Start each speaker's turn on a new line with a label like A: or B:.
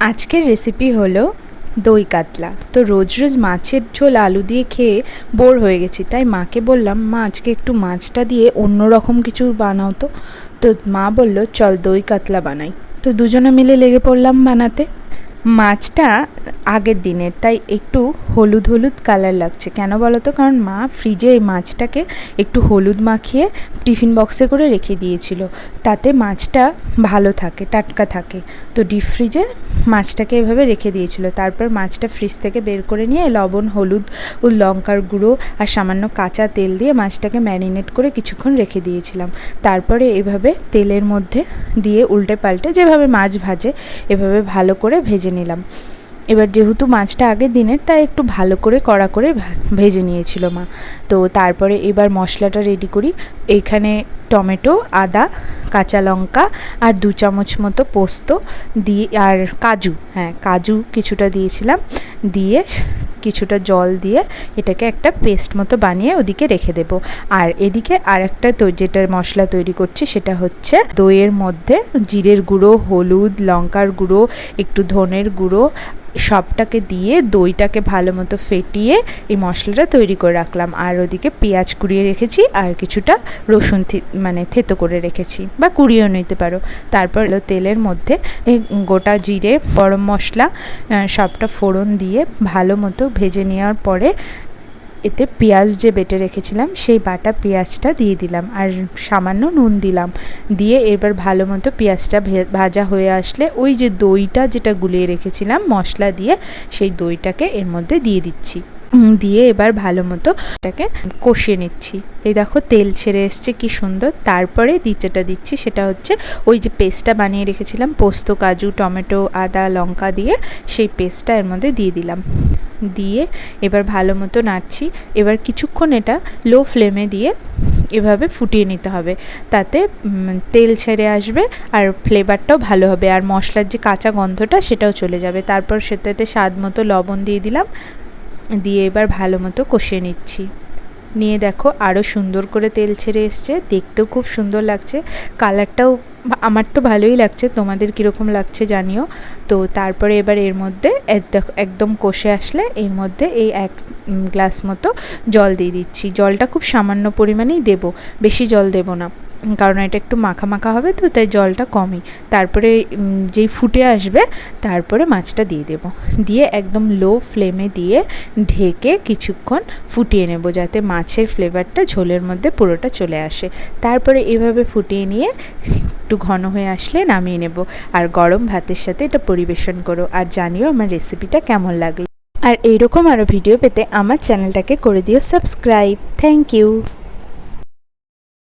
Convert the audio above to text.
A: আজকের রেসিপি হলো দই কাতলা। তো রোজ রোজ মাছের ঝোল আলু দিয়ে খেয়ে বোর হয়ে গেছি। তাই মাকে বললাম, মা, আজকে একটু মাছটা দিয়ে অন্য রকম কিছু বানাও তো। তো মা বলল, চল দই কাতলা বানাই। তো দুজনে মিলে লেগে পড়লাম বানাতে। মাছটা আগের দিনের তাই একটু হলুদ হলুদ কালার লাগছে। কেন বলো তো কারণ মা ফ্রিজে এই মাছটাকে একটু হলুদ মাখিয়ে টিফিন বক্সে করে রেখে দিয়েছিল। তাতে মাছটা ভালো থাকে, টাটকা থাকে। তো ডিপ ফ্রিজে মাছটাকে এভাবে রেখে দিয়েছিল। তারপর মাছটা ফ্রিজ থেকে বের করে নিয়ে লবণ, হলুদ ও লঙ্কার গুঁড়ো আর সামান্য কাঁচা তেল দিয়ে মাছটাকে ম্যারিনেট করে কিছুক্ষণ রেখে দিয়েছিলাম। তারপরে এভাবে তেলের মধ্যে দিয়ে উল্টে পাল্টে যেভাবে মাছ ভাজে, এভাবে ভালো করে ভেজে নিলাম। এবার যেহেতু মাছটা আগের দিনের, তাই একটু ভালো করে কড়া করে ভেজে নিয়েছিল মা। তো তারপরে এবার মশলাটা রেডি করি। এইখানে টমেটো, আদা, কাঁচা লঙ্কা আর দু চামচ মতো পোস্ত দিয়ে, আর কাজু হ্যাঁ কাজু কিছুটা দিয়েছিলাম। দিয়ে কিছুটা জল দিয়ে এটাকে একটা পেস্ট মতো বানিয়ে ওদিকে রেখে দেব। আর এদিকে আর একটা যেটার মশলা তৈরি করছি সেটা হচ্ছে দইয়ের মধ্যে জিরের গুঁড়ো, হলুদ, লঙ্কার গুঁড়ো, একটু ধনের গুঁড়ো সবটাকে দিয়ে দইটাকে ভালো মতো ফেটিয়ে এই মশলাটা তৈরি করে রাখলাম। আর ওদিকে পেঁয়াজ কুড়িয়ে রেখেছি আর কিছুটা রসুন মানে থেতো করে রেখেছি বা কুড়িয়েও নিতে পারো। তারপর হলো তেলের মধ্যে এই গোটা জিরে, গরম মশলা সবটা ফোড়ন দিয়ে ভালো মতো ভেজে নেওয়ার পরে এতে পেঁয়াজ যে বেটে রেখেছিলাম, সেই বাটা পেঁয়াজটা দিয়ে দিলাম আর সামান্য নুন দিলাম। দিয়ে এবার ভালো মতো পেঁয়াজটা ভাজা হয়ে আসলে ওই যে দইটা যেটা গুলিয়ে রেখেছিলাম মশলা দিয়ে, সেই দইটাকে এর মধ্যে দিয়ে দিচ্ছি। দিয়ে এবার ভালো মতো এটাকে কষিয়ে নিচ্ছি। এই দেখো তেল ছেড়ে এসছে, কি সুন্দর। তারপরে দ্বিতীয়টা দিচ্ছি, সেটা হচ্ছে ওই যে পেস্টটা বানিয়ে রেখেছিলাম, পোস্ত, কাজু, টমেটো, আদা, লঙ্কা দিয়ে সেই পেস্টটা এর মধ্যে দিয়ে দিলাম। দিয়ে এবার ভালো মতো নাড়ছি। এবার কিছুক্ষণ এটা লো ফ্লেমে দিয়ে এভাবে ফুটিয়ে নিতে হবে। তাতে তেল ছেড়ে আসবে আর ফ্লেভারটাও ভালো হবে। আর মশলার যে কাঁচা গন্ধটা, সেটাও চলে যাবে। তারপর সেটাতে স্বাদ মতো লবণ দিয়ে দিলাম। দিয়ে এবার ভালো মতো কষিয়ে নিচ্ছি। নিয়ে দেখো আরও সুন্দর করে তেল ছেড়ে এসছে। দেখতেও খুব সুন্দর লাগছে। কালারটাও আমার তো ভালোই লাগছে। তোমাদের কীরকম লাগছে জানিও। তো তারপরে এবার এর মধ্যে একদম কষে আসলে এর মধ্যে এই এক গ্লাস মতো জল দিয়ে দিচ্ছি। জলটা খুব সামান্য পরিমাণেই দেব। বেশি জল দেব না। কারণ এটা একটু মাখা মাখা হবে তো তাই জলটা কমই। তারপরে যেই ফুটে আসবে, তারপরে মাছটা দিয়ে দেব। দিয়ে একদম লো ফ্লেমে দিয়ে ঢেকে কিছুক্ষণ ফুটিয়ে নেব যাতে মাছের ফ্লেভারটা ঝোলের মধ্যে পুরোটা চলে আসে। তারপরে এভাবে ফুটিয়ে নিয়ে একটু ঘন হয়ে আসলে নামিয়ে নেব। আর গরম ভাতের সাথে এটা পরিবেশন করো। আর জানিও আমার রেসিপিটা কেমন লাগল। আর এইরকম আরও ভিডিও পেতে আমার চ্যানেলটাকে করে দিও সাবস্ক্রাইব থ্যাংক ইউ